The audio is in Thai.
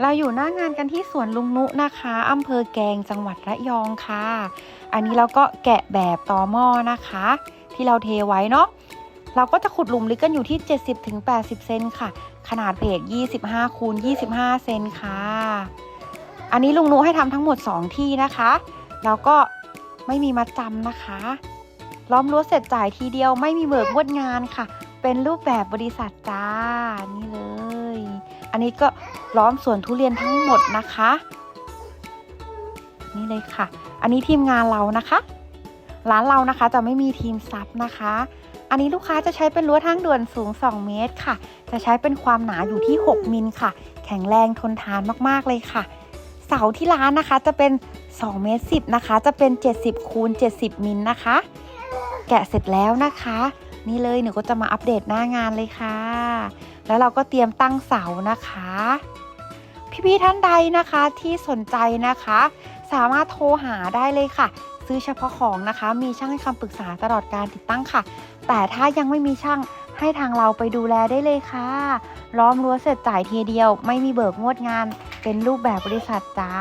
เราอยู่หน้างานกันที่สวนลุงนุนะคะอำเภอแกงจังหวัดระยองค่ะ อันนี้เราก็แกะแบบต่อหม้อนะคะ ที่เราเทไว้เนาะเราก็จะขุดหลุมลึกกันอยู่ที่ 70-80 เซนค่ะ ขนาดเพจ25คูณ25 เซนค่ะ อันนี้ลุงนุให้ทำทั้งหมด 2 ที่นะคะแล้วก็ไม่มีมัดจำนะคะ ล้อมรั้วเสร็จจ่ายทีเดียวไม่มีเบิกงวดงานค่ะ เป็นรูปแบบบริษัทจ้านี่เลย อันนี้ก็ ล้อมสวนทุเรียนทั้งหมดนะคะ นี่เลยค่ะ อันนี้ทีมงานเรานะคะ ร้านเรานะคะจะไม่มีทีมซับนะคะ อันนี้ลูกค้าจะใช้เป็นรั้วทางด่วนสูง 2 เมตรค่ะ จะใช้เป็นความหนาอยู่ที่ 6 มิลค่ะ แข็งแรงทนทานมากๆเลยค่ะ เสาที่ร้านนะคะจะเป็น 2 เมตร 10 นะคะ จะเป็น 70คูณ70 มิลนะคะ แกะเสร็จแล้วนะคะ นี่เลยหนูก็จะมาอัปเดตหน้างานเลยค่ะ แล้วเราก็เตรียมตั้งเสานะคะ พี่ๆท่านใดนะคะที่สนใจนะคะ สามารถโทรหาได้เลยค่ะ ซื้อเฉพาะของนะคะ มีช่างให้คำปรึกษาตลอดการติดตั้งค่ะ แต่ถ้ายังไม่มีช่างให้ทางเราไปดูแลได้เลยค่ะล้อมรั้วเสร็จจ่ายทีเดียว ไม่มีเบิกงวดงาน เป็นรูปแบบบริษัทจ้า